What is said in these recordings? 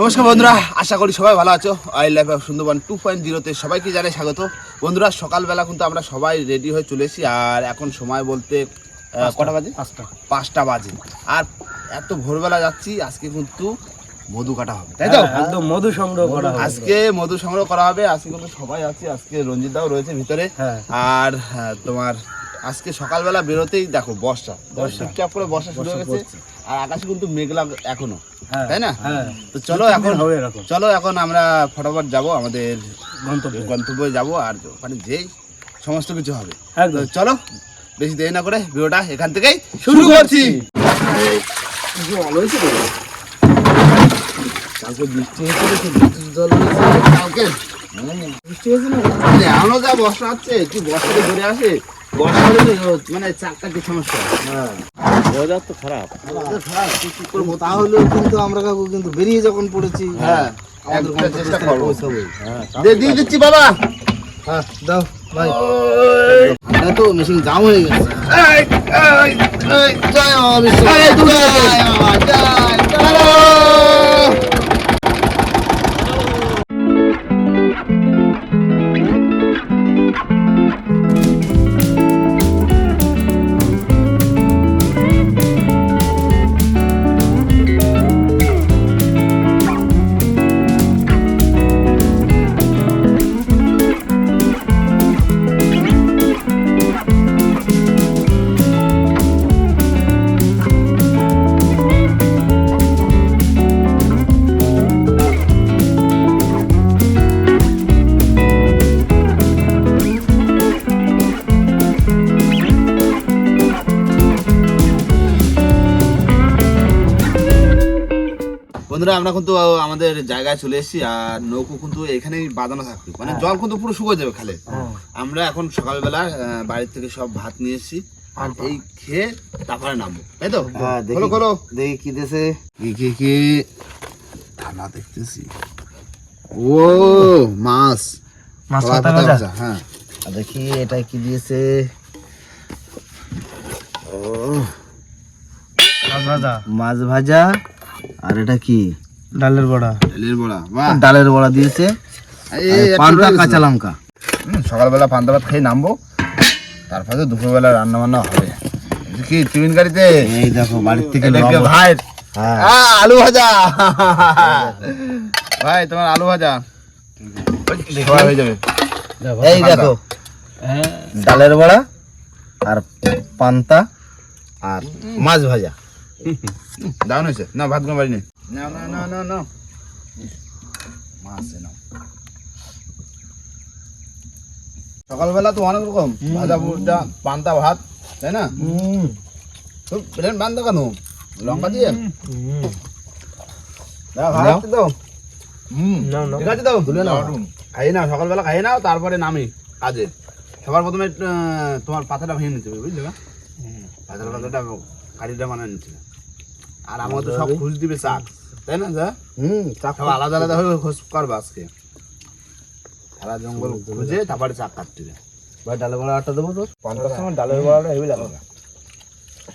নমস্কার বন্ধুরা আশা করি সবাই ভালো আছো। I life of Sundarban two point জিরোতে সবাইকে জানাই স্বাগত। বন্ধুরা সকালবেলা কিন্তু আমরা সবাই রেডি হয়ে চলেছি আর এখন সময় বলতে কটা বাজে? পাঁচটা। পাঁচটা বাজে। আর এত ভোরবেলা যাচ্ছি আজকে কিন্তু মধু কাটা হবে তাই তো? একদম মধু সংগ্রহ করা হবে। আজকে মধু সংগ্রহ করা হবে আজকে কিন্তু সবাই আছে আজকে রঞ্জিত দাও রয়েছে ভিতরে। হ্যাঁ। আর হ্যাঁ, তোমার আজকে সকালবেলা বেরোতেই দেখো বর্ষা। বর্ষা। টুকটাক করে বর্ষা শুরু হয়ে গেছে। আর আকাশে কিন্তু মেঘলা এখনও। হ্যাঁ তাই না? হ্যাঁ। তো চলো এখন দিন হবে এরকম। চলো এখন আমরা ফটাফট যাব আমাদের গন্তব্য। গন্তব্যে যাব আর ওখানে যেই সমস্ত কিছু হবে। একদম। চলো বেশি দেরি না করে ভিডিওটা এখান থেকেই শুরু করছি। কালকে বৃষ্টি হয়েছে জল কালকে। বৃষ্টি হয়েছে না? এমনও যা বর্ষা হচ্ছে কি বর্ষাতে ঘুরে আসে। বর্ষা মানে চাকটা কি সমস্যা। হ্যাঁ। ওয়েদার তো খারাপ। কি করব? তাহলেও কিন্তু আমরা কাকু কিন্তু বেরিয়ে যখন পড়েছি হ্যাঁ। দে দিয়ে দিচ্ছি বাবা। হ্যাঁ দাও ভাই। আমরা তো মেশিন জাম হয়ে গেছে। এই, এই, এই, জয় জয় জয়, জয়। বন্ধুরা আমরা কিন্তু আমাদের জায়গায় চলে এসেছি আর নৌকো কিন্তু এখানেই বাঁধানো থাকবে মানে জল কিন্তু পুরো শুকিয়ে যাবে খালে। আমরা এখন সকালবেলা বাড়ির থেকে সব ভাত নিয়ে এসেছি। এই খেয়ে তারপরে নামবো। তাই তো? হ্যাঁ খোলো খোলো। দেখি কি দেশে কি কি কি? থানা দেখতেছি। ও মাছ। মাছ কলা পাতা পাতা ভাজা? ভাজা, হ্যাঁ। দেখি এটা কি দিয়েছে। ও। মাছ ভাজা মাছ ভাজা। আর এটা কি? ডালের বড়া। তেলের বড়া বাহ। ডালের বড়া দিয়েছে। পান্তা কাঁচা লঙ্কা। সকালবেলা পান্তা ভাত খেয়ে নামবো। তারপরে তো দুপুরবেলা রান্না বান্না হবে কি টিফিন গাড়িতে? এই দেখো বাড়ির থেকে ভাই? হ্যাঁ। আলু ভাজা। ভাই তোমার আলু ভাজা। হয়ে যাবে। এই দেখো। হ্যাঁ। ডালের বড়া আর পান্তা আর মাছ ভাজা। দারুণ হয়েছে। না ভাত কোনো বাড়ি নেই। না না না না না। মাছ নাও সকালবেলা তো অনেক রকম। ভাজা ভুজা পান্তা ভাত তাই না? তো প্লেন বান্ধা কেন? লঙ্কা দিয়ে? ভাত। ঠিক আছে তুলে নাও। সকালবেলা নাও তারপরে নামি কাজে। সবার প্রথমে তোমার পাতাটা ভেঙে নিতে হবে বুঝলে পাতাটা কারিটা বানিয়ে নিতে হবে। আর আমার তো সব খুঁজ দিবে চাক তাই না যা? হুম চাপ সব আলাদা আলাদা হয়ে খোঁজ করবে আজকে। সারা জঙ্গল খুঁজে তারপরে চাক কাটতে ভাই ডালের বড়া আটা দেবো তো পান্তার সময় ডালের বড়াটা হেভি লাগবে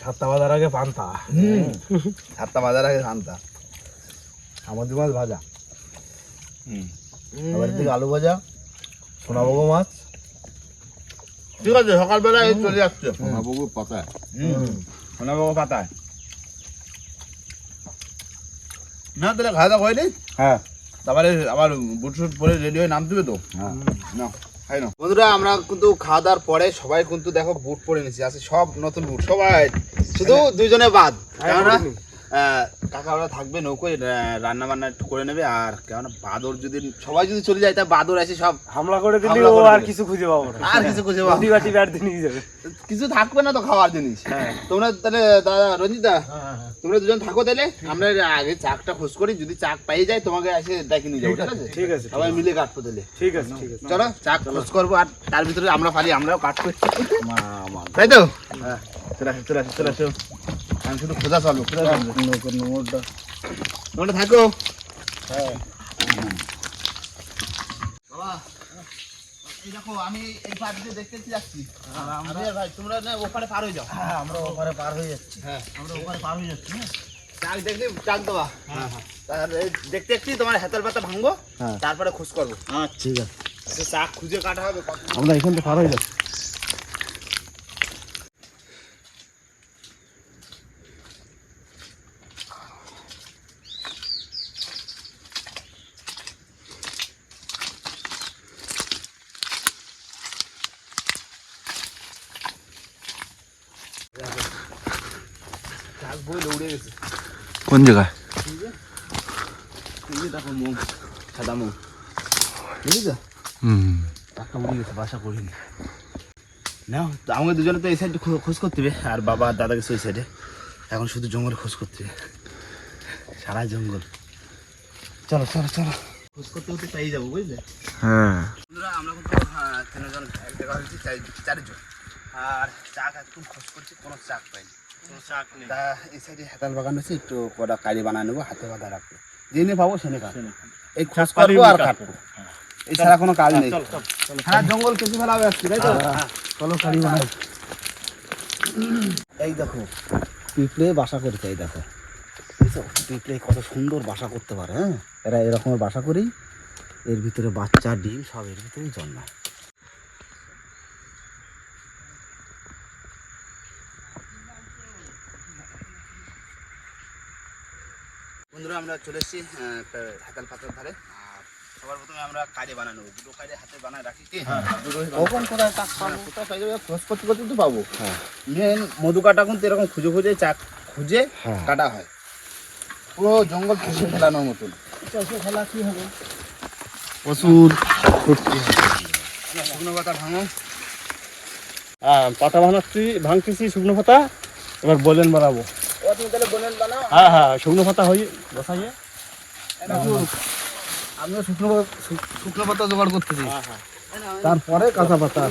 সাতটা বাজার আগে পান্তা। সাতটা বাজার আগে শান্তা সামুদ্রিক মাছ ভাজা। হুম। আবার দিকে আলু ভাজা সোনাবগো মাছ। ঠিক আছে সকালবেলা চলে যাচ্ছে সোনাবাবু পাতায়। হুম। সোনাবাবু পাতায়। না তাহলে খাওয়া দাওয়া হয়নি? হ্যাঁ। তারপরে আবার বুট শুট পরে রেডি হয়ে নামতে হবে তো? না খাই না বন্ধুরা আমরা কিন্তু খাওয়া দাওয়ার পরে সবাই কিন্তু দেখো বুট পরে নিছি আছে সব নতুন বুট সবাই শুধু দুইজনে বাদ কেননা আহ, কাকা ওরা থাকবে নৌকোয় রান্না বান্না করে নেবে আর কেননা বাদর যদি সবাই যদি চলে যায় তা বাদর এসে সব হামলা করে দিলি ও আর কিছু খুঁজে পাবো না। আর কিছু খুঁজে পাবো বাটি বাটি নিয়ে যাবে। কিছু থাকবে না তো খাওয়ার জিনিস। তোমরা তাহলে দাদা রঞ্জিতা তোমরা দুজন থাকো তাহলে আমরা আগে চাকটা খোঁজ করি যদি চাক পাই যায় তোমাকে এসে ডেকে নিয়ে যাব ঠিক আছে ঠিক আছে? সবাই মিলে কাটবো তাহলে। ঠিক আছে ঠিক আছে। চলো চাক খোঁজ করব আর তার ভিতরে আমরা পারি আমরাও কাটবো। তাই তো? হ্যাঁ চলে আসো চলে আসো চলে আসো। আমি শুধু খোঁজা চলবো খোঁজা চলবো নোংরটা তোমরা থাকো। বাবা এই দেখো আমি এই পাশ দিয়ে দেখতে যাচ্ছি। আমি ভাই তোমরা না ওপারে পার হয়ে যাও। হ্যাঁ আমরা ওপারে পার হয়ে যাচ্ছি। হ্যাঁ আমরা ওপারে পার হয়ে যাচ্ছি হ্যাঁ। চাক চাক এই দেখতে দেখতে তোমার হাতের পাতা ভাঙবো হ্যাঁ। তারপরে খোঁজ করব। ঠিক আছে। চাক খুঁজে কাটা হবে আমরা এখান থেকে পার হয়ে যাচ্ছি চাক বই উড়ে গেছে কোন জায়গায় দেখো মুখ সাদা মুখ বুঝলি তো হুম টাকা উড়ে গেছে বাসা করিনি না আমাকে দুজনে তো এই সাইডে খোঁজ করতে হবে আর বাবা আর দাদা গেছে ওই সাইডে এখন শুধু জঙ্গলে খোঁজ করতে হবে সারা জঙ্গল চলো চলো চলো খোঁজ করতে করতে পেয়ে যাব বুঝলে হ্যাঁ বন্ধুরা আমরা কিন্তু হ্যাঁ, তিনজন এক জায়গা হয়েছি চার- চারজন আর চাক একদম খোঁজ করছি কোনো চাক পাইনি তা এই সাইডে হেতাল বাগান হচ্ছে একটু কটা কারি বানায় নেব হাতে বাঁধা রাখব। যেনে পাবো সেনে কাটবো। এই খোঁজ করব আর কাটবো। এছাড়া কোনো কাজ নেই। জঙ্গল কেটে ফেলা হবে আজকে তাই তো? চলো কারি বানাই। এই দেখো পিঁপড়ে বাসা করছে এই দেখো। পিঁপড়ে কত সুন্দর বাসা করতে পারে হ্যাঁ? এরা এরকম বাসা করেই এর ভিতরে বাচ্চা ডিম সব এর ভিতরেই জন্মায়। বন্ধুরা আমরা চলে এসেছি হাতাল পাতার ধারে। আর সবার প্রথমে আমরা কাজে বানানো দুটো কাজে হাতে বানায় রাখি কি? কখন কোথায় চাক পাবো কোথাও পাই যাবে, খোঁজ করতে করতে তো পাবো। হ্যাঁ। মেন মধু কাটা কিন্তু এরকম খুঁজে খুঁজে চাক খুঁজে হ্যাঁ। কাটা হয়। পুরো জঙ্গল ফেলানোর মতন। চাষে খেলা কি হবে? প্রচুর শুকনো পাতা ভাঙো। হ্যাঁ পাতা ভাঙাচ্ছি ভাঙতেছি শুকনো পাতা এবার বলেন বানাবো। হ্যাঁ হ্যাঁ শুকনো পাতা হয়ে বসাইয়ে। আমিও শুকনো শুকনো পাতা জোগাড় করতেছি। হ্যাঁ হ্যাঁ। তারপরে কাঁচা পাতা।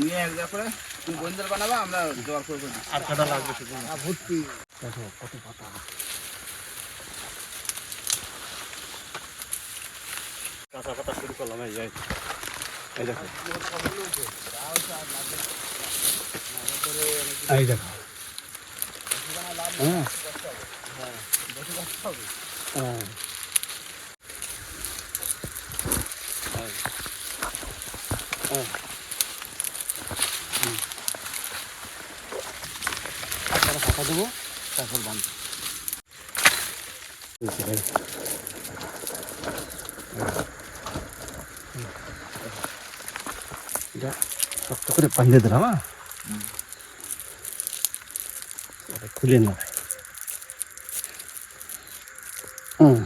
নিয়ে এক জায়গা তুমি বোনদের বানাবা আমরা জোগাড় করে করে আর কাটা লাগবে ভর্তি। দেখো কত পাতা। কাঁচা পাতা শুরু করলাম এই যাই এই দেখো। এই দেখো। 이렇게 돼. 이제, 그래, 반대더라마. বাঁধে দিলাম হ্যাঁ ওটা খুলে নেবে হুম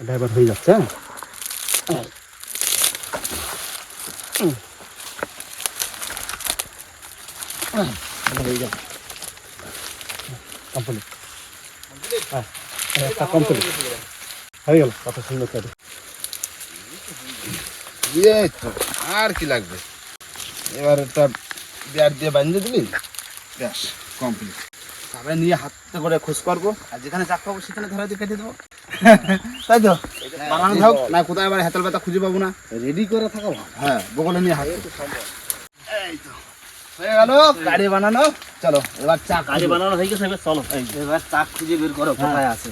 এটা এবার হয়ে যাচ্ছে হ্যাঁ এটা হয়ে যাবে কমপ্লিট হ্যাঁ একটা কমপ্লিট হয়ে গেল কত সুন্দর করে। এই তো আর কি লাগবে? এবার একটা বিয়ার দিয়ে বাঁধতে দিলি ব্যাস কমপ্লিট তারপরে নিয়ে হাতে করে খোঁজ করব আর যেখানে চাক পাবো সেখানে ধরা দিয়ে কেটে দেবো। তাই তো? বানানো থাক। না কোথায় আবার হাতের ব্যথা খুঁজে পাবো না। রেডি করে থাকা হ্যাঁ বগলে নিয়ে হাতে এই তো হয়ে গেল গাড়ি বানানো। চলো এবার চাক কাজে বানানো হয়ে গেছে এবার চলো। এবার চাক খুঁজে বের করো কোথায় আছে।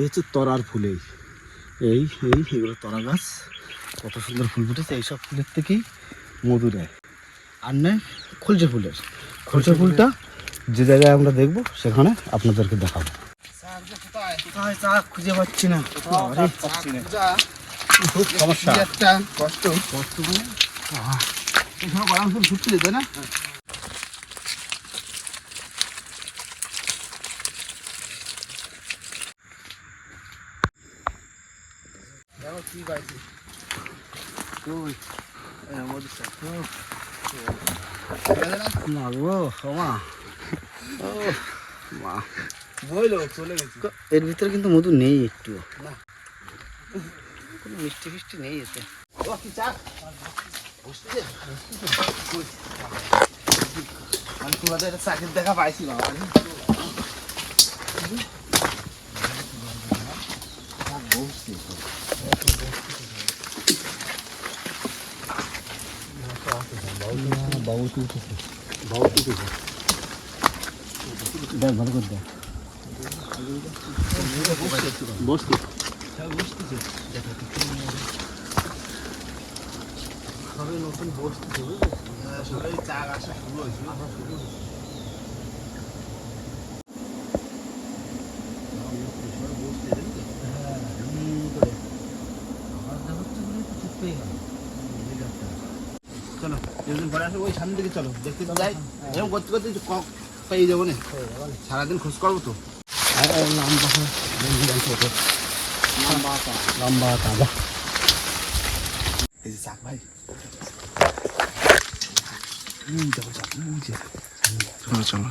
এই হচ্ছে তরার ফুল এই। এই এই এগুলো তরা গাছ। কত সুন্দর ফুল ফুটেছে এইসব ফুলের থেকেই মধু নেয় আর নেয় খলচে ফুলের। খলচে ফুলটা যে জায়গায় আমরা দেখব সেখানে আপনাদেরকে দেখাবো। কোথায় খুঁজে পাচ্ছি না। সমস্যা। কষ্ট। কষ্ট মানে? এখানে গরম ফুটছিল তাই না? দেখো কি এর ভিতরে কিন্তু মধু নেই একটু না। কোনো মিষ্টি ফিষ্টি নেই এতে। ও চা? বসছে আমি তোমাদের একটা চাকরির দেখা পাইছি বাবা দেখ ভালো করে দেখ বসতি সবে নতুন বসতি সবাই চা আসা শুরু হয়েছে। চলো যেদিন ঘরে আসো ওই সামনের দিকে চলো। দেখতে যাই। এরকম করতে করতে কক পেয়ে যাব না? সারাদিন খোঁজ করব তো। লম্বা। তাজা এই যে চাক ভাই। চলো চলো।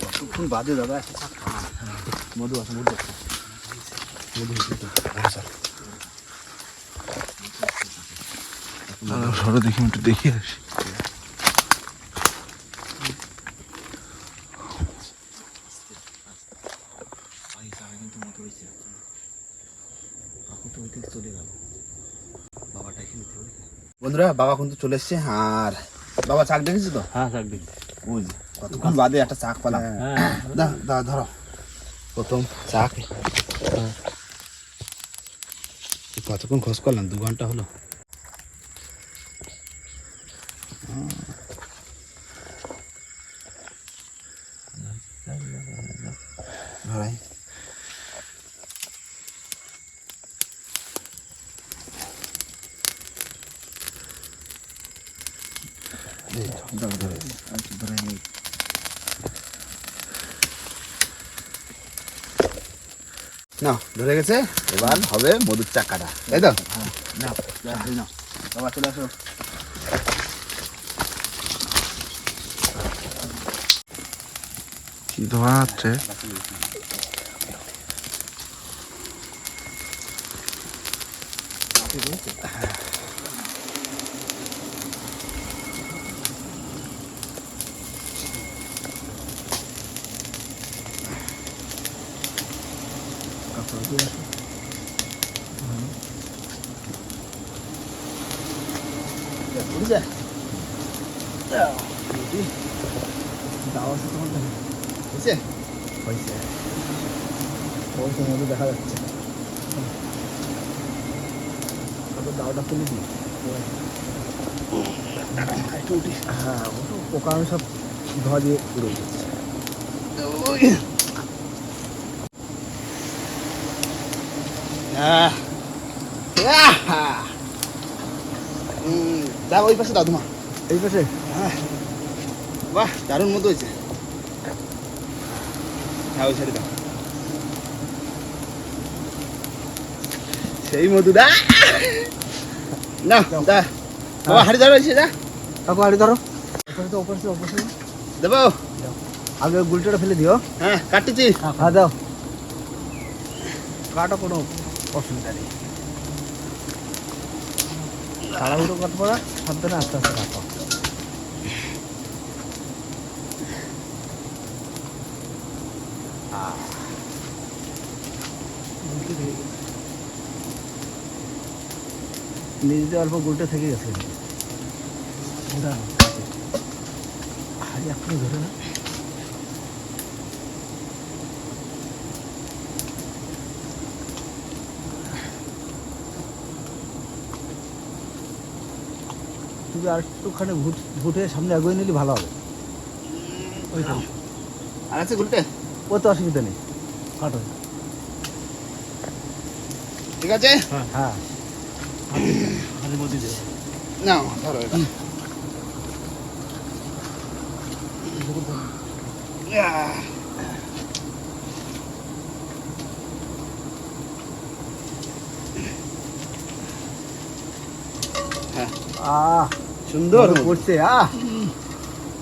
কতক্ষণ বাদে দাদা একটা চাক মধু আছে মধু আছে। মধু আচ্ছা। দাদা সরো দেখি একটু দেখি আসি ভাই চাকা কিন্তু মধু হয়েছে কাকু ওই দিকে চলে গেল। বাবাটা বন্ধুরা বাবা কিন্তু চলে এসছে আর বাবা চাক দেখেছি তো? হ্যাঁ চাক দিন ওই কতক্ষণ বাদে একটা চাক পেলাম। দা দা ধরো। প্রথম চাক। কতক্ষণ খোঁজ করলাম? দু ঘণ্টা হলো। না ধরে গেছে? এবার হবে মধুর চাকাটা। তাই তো। না না বাবা চলে আসো। কি ধোয়া হচ্ছে ওই মধু দেখা যাচ্ছে। দাওটা তুলে দিই। হ্যাঁ ওটা পোকা আমি সব ধোয়া দিয়ে উড়ে যাচ্ছে ওই পাশে তোমার এই পাশে? বাহ দারুণ মতো হয়েছে। হ্যাঁ ওই সাইডে দাও। সেই মধুটা না দা। বাবা হাড়ি ধরো এসে যা। কাকু আড়ি ধরো। ওপাশে তো ওপাশে ওপাশে দেবো। আগে গুলটাটা ফেলে দিও। হ্যাঁ কাটতেছি। হ্যাঁ দাও। কাটা কোনো অসুবিধা নেই। তাড়াহুড়ো করতে পারা সাবধানে আস্তে আস্তে রাখো নিজেতে অল্প গুলটা থেকে গেছে। হাড়ি এখনও ধরে না। তুমি আর একটুখানি ভুট ভুটে সামনে এগোয় নিলে ভালো হবে। ওই তো। আর আছে গুলটে? ও তো অসুবিধা নেই। কাটো ঠিক আছে। হ্যাঁ। হ্যাঁ। হাতের মধ্যে দে। না ধরো এটা। আহ, সুন্দর। পড়ছে আহ।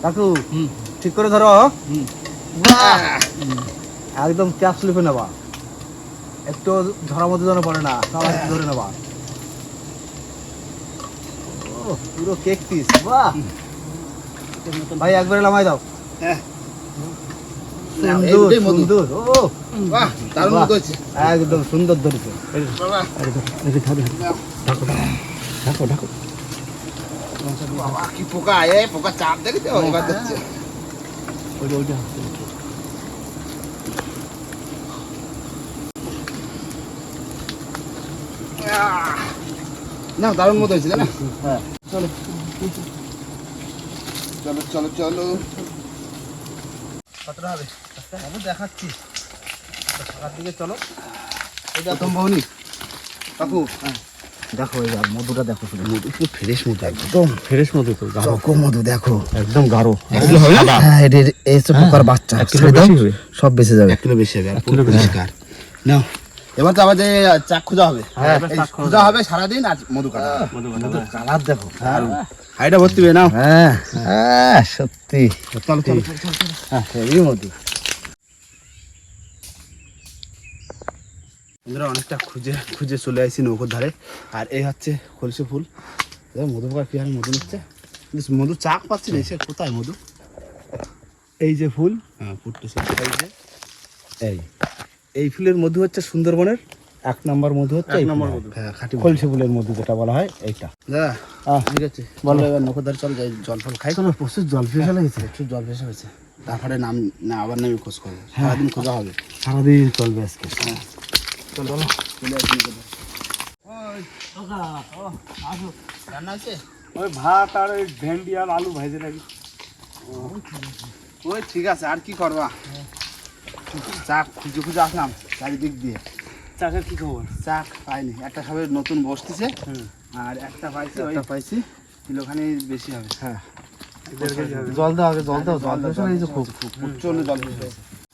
কাকু ঠিক করে ধরো। একদম ক্যাপ স্লিপে নেবা। একটু ধরার মধ্যে যেন পড়ে না ধরে নেবা। পুরো কেক পিস বাহ! ভাই একবারে নামাই দাও। হ্যাঁ। সুন্দর সুন্দর ও! বাহ দারুণ বাহ। একদম সুন্দর ধরেছে। বাবা। ঢাকো ঢাকো বাবা কি পোকা এ পোকা চাপ দেখেছ? ওইটা ওইটা না দারুণ মতো হয়েছিল না? হ্যাঁ। চলো। চলো চলো কতটা হবে? আমি দেখাচ্ছি। সকাল দিকে চলো। প্রথম বহনি কাকু। দেখো এই মধুটা দেখো শুধু। মধু কি ফ্রেশ মধু একদম। ফ্রেশ মতো তো চকো মধু দেখো। একদম গাঢ়। হ্যাঁ এটা এই পোকার বাচ্চা। ছেড়ে দাও, সব বেঁচে যাবে। এক কিলো বেশি হবে। এক কিলো পুরো নাও। এবার তো আবার যে চাক খোঁজা হবে। হ্যাঁ, খোঁজা হবে। সারাদিন আর মধু কাটা। হবে। মধুর কালার দেখো। হাইটা ভর্তি হবে নাও। হ্যাঁ। হ্যাঁ সত্যি। চলো চলো হ্যাঁ হেভি মধু। বন্ধুরা অনেকটা খুঁজে খুঁজে চলে আসছি নৌকোর ধারে। আর এই হচ্ছে কলসি ফুল। মধু পোকা কি হারে মধু নিচ্ছে? মধু চাক পাচ্ছি না সে কোথায় মধু? এই যে ফুল। হ্যাঁ ফুটতেছে। এই যে এই। এই ফুলের মধু হচ্ছে সুন্দরবনের এক নম্বর মধু হচ্ছে এক নম্বর মধু। হ্যাঁ খাঁটি কলসি ফুলের মধু যেটা বলা হয় এইটা। দাদা ঠিক আছে। বলো। এবার নৌকোর চল যাই জল ফল খাই। চলো প্রচুর জল ফেসে লেগেছে প্রচুর জল ভেসে হয়েছে তারপরে নাম না আবার নামে খোঁজ করব। সারাদিন খোঁজা হবে। সারাদিন চলবে আজকে। চলো। চলো। চলে ধারে। রান্না আছে ওই ভাত আর ওই ভেন্ডি আর আলু ভাজে রাখি ওই ঠিক আছে আর কি করবা? চাক খুঁজে খুঁজে আসলাম চারিদিক দিয়ে। চাকের কি খবর? চাক পাইনি। একটা সবে নতুন বসতেছে। আর একটা পাইছি একটা পাইছি। কিলোখানি বেশি হবে। হ্যাঁ। জল দাও আগে জল দাও জল ফেসে লেগেছে খুব প্রচণ্ড জল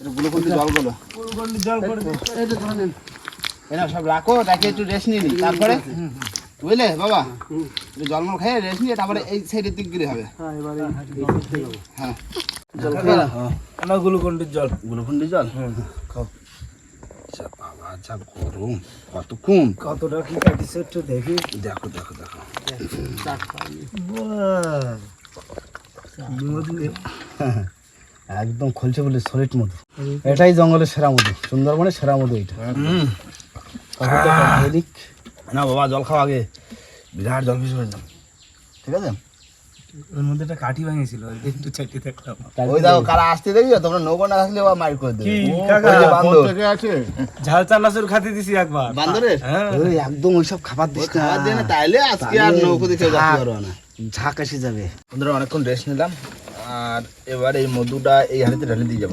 এটা গুলো কিন্তু জলগুলো জল করে এই তো ধরে নিন। এনা সব রাখো তাকে একটু রেস্ট নিয়ে নিই। তারপরে? বুঝলে বাবা? একটু জলমল খেয়ে রেস্ট নিয়ে তারপরে এই সাইডের দিক গেলে হবে। হ্যাঁ এবারে হ্যাঁ। জল নাও। আমার গ্লুকন্ডির জল। গুলোখন্ডি জল? খাও। বাবা যা গরম। কত কম কতটা কি কাটিছে একটু দেখি। দেখো দেখো দেখো। একদম খুলছে বলে সলিড মধু। এটাই জঙ্গলের সেরা মধু। সুন্দরবনের সেরা মধু এটা। না বাবা জল খাওয়া আগে। বিরাট জল বেশি হয়ে ঠিক আছে? ওর মধ্যে একটা কাঠি ভাঙিয়েছিল একটু চাটি থাকতাম ওই দেখো কারা আসতে দেখি তোমরা নৌকা না আসলে বা মার করে দেবে? কি। ঝাল চানাচুর খাতে দিছি একবার। বান্দরের? হ্যাঁ। ওই একদম ওইসব খাবার খাবার না তাইলে আজকে আর নৌকো দেখে। যাতে পারব না। ঝাঁক এসে যাবে। বন্ধুরা অনেকক্ষণ রেস্ট নিলাম আর এবার এই মধুটা এই হাড়িতে ঢালে দিয়ে যাব।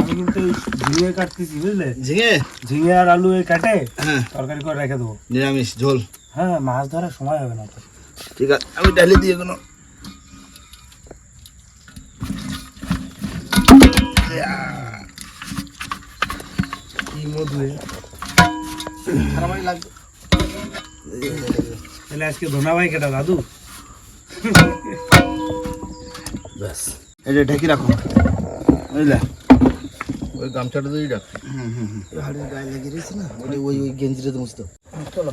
আমি কিন্তু ঝিঙে কাটতেছি বুঝলে? ঝিঙে? ঝিঙে আর আলু এই কাটে হ্যাঁ। তরকারি করে রেখে দেবো। নিরামিষ ঝোল। হ্যাঁ মাছ ধরার সময় হবে না তো। ঠিক আছে আমি ঢালে দিয়ে গেল কি মধু তাহলে আজকে ধনা ভাই কেটা দাদু ব্যাস ঢেকে রাখো বুঝলে ওই গামছাটা দিয়ে রাখ হুম হুম হুম হাড়ির গায়ে লেগে রয়েছে না ওই ওই ওই গেঞ্জিটা তো মুছতো চলো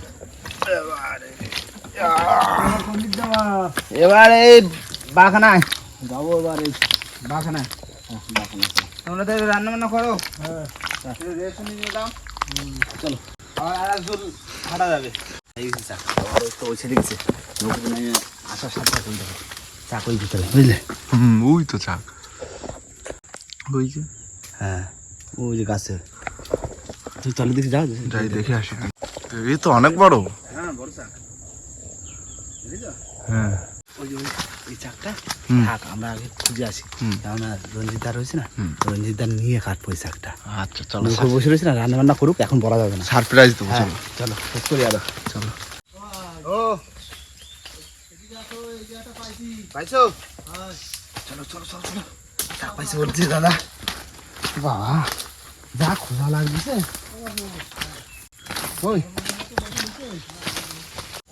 এবার এই বাখানায় যাব এবার এই বাখানায় তোমরা তো রান্না বান্না করো। রেস্ট নিয়ে দাও চলো। আর একজন হাঁটা যাবে। এই তো ওই ছেড়ে গেছে। নৌকো আসার সাথে সাথে দেখো চাক ওই ভিতরে বুঝলে? হুম ওই তো চাক ওই যে। হ্যাঁ ওই যে গাছে তুই চলে দিকে যাও যাই দেখে আসি। এই তো অনেক বড়। হ্যাঁ হ্যাঁ। ওই ওই- চাকটা। থাক আমরা আগে খুঁজে আসি। কেননা রঞ্জিতদার রয়েছে না। রঞ্জিতদার নিয়ে কাটবো ওই চাকটা। আচ্ছা চলো বসে রয়েছে না? রান্না বান্না করুক এখন বলা যাবে না। সারপ্রাইজ দেবো হ্যাঁ চলো। চলো শেষ করি চলো। ও। পাইছো? চলো চলো চলো চলো। চাক পাইছে বলছি দাদা। বাবা যা খোঁজা লাগছে। ওই।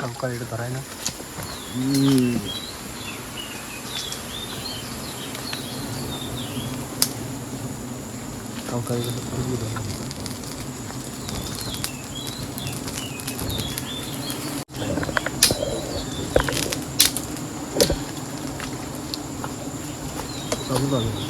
বর্ষা বর্ষা বর্ষা ওই দেখো ভিতরে ওই দেখো ভিতরে,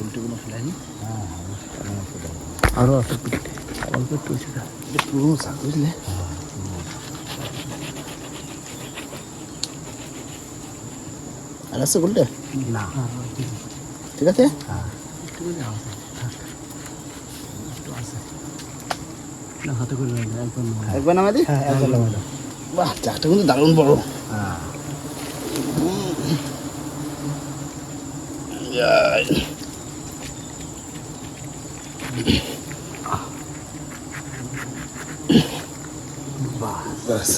উল্টেগুলো আছে অল্প একটু এটা শাক বুঝলে? আর আছে উল্টে? না। ঠিক আছে? একবার হ্যাঁ বাহ কিন্তু দারুণ বড়। বাস।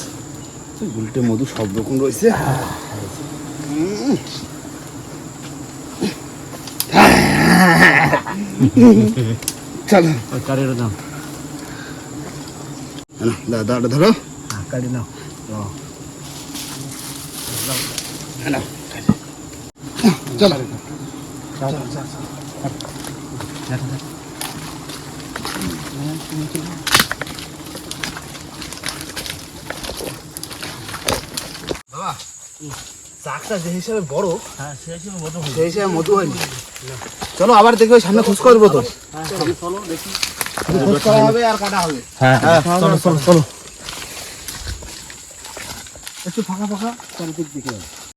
উল্টে মধু সব রকম রয়েছে। চলো। ওই দাম। দাদা ধরো। কারি নাও চলো। বাবা চাকটা যে হিসাবে বড় হ্যাঁ সে হিসেবে মতো সেই হিসাবে মধু হয়নি। চলো আবার দেখবে সামনে খোঁজ করব তো চলো দেখি। খোঁজ করা হবে আর কাটা হবে। হ্যাঁ চলো চলো চলো একটু ফাঁকা ফাঁকা। চারিদিক দিকে